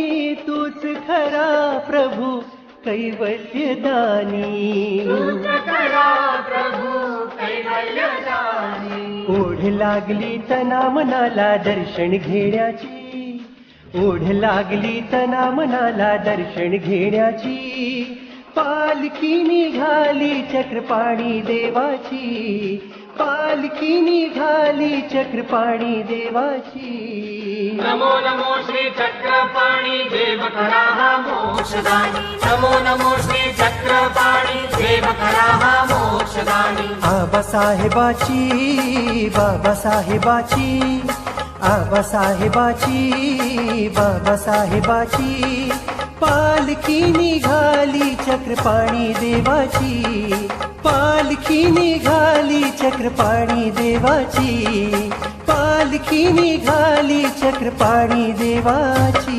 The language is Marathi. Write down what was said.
तूच खरा प्रभू कैवल्यदानी. ओढ लागली तना मनाला दर्शन घेण्याची. ओढ लागली तना मनाला दर्शन घेण्याची. पालखी निघाली चक्रपाणी देवाची पालखी निघाली चक्रपाणी देवाची. नमो नमो श्री चक्रपाणी देव करा हा मोक्षदानी. नमो नमो श्री चक्रपाणी देव करा हा मोक्षदानी. आबासाहेबाची बाबासाहेबाची आबासाहेबाची बाबासाहेबाची पालखी निघाली चक्रपाणी देवाची पालखी निघाली चक्रपाणी देवाची पालखी निघाली चक्रपाणी देवाची.